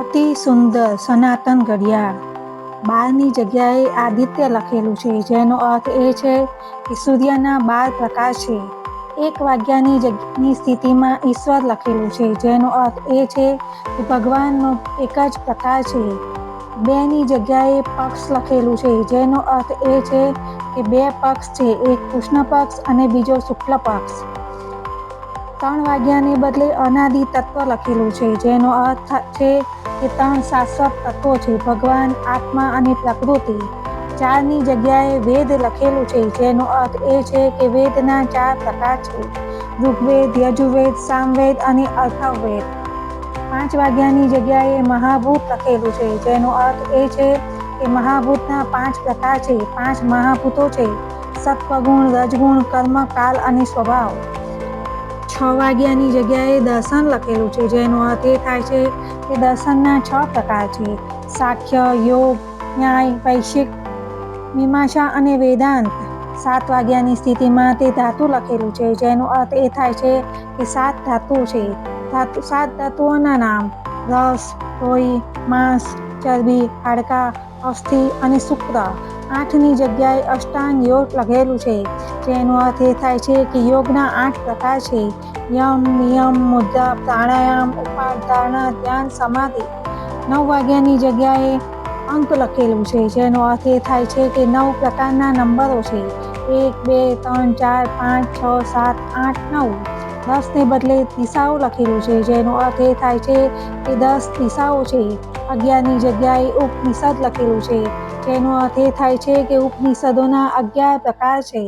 અતિ સુંદર સનાતન ઘડિયાળ. બારની જગ્યાએ આદિત્ય લખેલું છે, જેનો અર્થ એ છે કે સૂર્યના બાર પ્રકાશ છે. એક વાગ્યાની જગ્યાની સ્થિતિમાં ઈશ્વર લખેલું છે, જેનો અર્થ એ છે કે ભગવાનનો એક જ પ્રકાર છે. બેની જગ્યાએ પક્ષ લખેલું છે, જેનો અર્થ એ છે કે બે પક્ષ છે, એક કૃષ્ણ પક્ષ અને બીજો શુક્લ પક્ષ. ત્રણ વાગ્યાને બદલે અનાદિ તત્વ લખેલું છે, જેનો અર્થ છે કે ત્રણ શાશ્વત તત્વો છે, ભગવાન, આત્મા અને પ્રકૃતિ. ચારની જગ્યાએ વેદ લખેલું છે, જેનો અર્થ એ છે કે વેદના ચાર પ્રકાર છે, ઋગ્વેદ, યજુર્વેદ, સામવેદ અને અથર્વવેદ પાંચ વાગ્યાની જગ્યાએ મહાભૂત લખેલું છે, જેનો અર્થ એ છે કે મહાભૂતના પાંચ પ્રકાર છે, પાંચ મહાભૂતો છે. સત્વગુણ, રજગુણ, કર્મ, કાલ અને સ્વભાવ. છ વાગ્યાની જગ્યાએ દર્શન લખેલું છે. જેનો અર્થ એ થાય છે કે દર્શનના છ પ્રકાર છે. સાખ્ય, યોગ, ન્યાય, વૈશ્વિક, મીમાંસા અને વેદાંત. સાત વાગ્યાની સ્થિતિમાં તે ધાતુ લખેલું છે. જેનો અર્થ એ થાય છે કે સાત ધાતુ છે. ધાતુ, સાત ધાતુઓના નામ રસ લોહી માંસ, ચરબી, હાડકાં, અસ્થિ અને શુક્ર. આઠની જગ્યાએ અષ્ટાંગ યોગ લખેલું છે. જેનો અર્થ એ થાય છે કે યોગના આઠ પ્રકાર છે. યમ, નિયમ, મુદ્રા, પ્રાણાયામ, ઉપાડ ધારણા ધ્યાન, સમાધિ. નવ વાગ્યાની જગ્યાએ અંક લખેલું છે. જેનો અર્થ એ થાય છે કે નવ પ્રકારના નંબરો છે. એક, બે, ત્રણ, ચાર, પાંચ, છ, સાત, આઠ, નવ. દસને બદલે દિશાઓ લખેલું છે, જેનો અર્થ એ થાય છે કે દસ દિશાઓ છે. અગિયારની જગ્યાએ ઉપનિષદ લખેલું છે, જેનો અર્થ એ થાય છે કે ઉપનિષદોના અગિયાર પ્રકાર છે.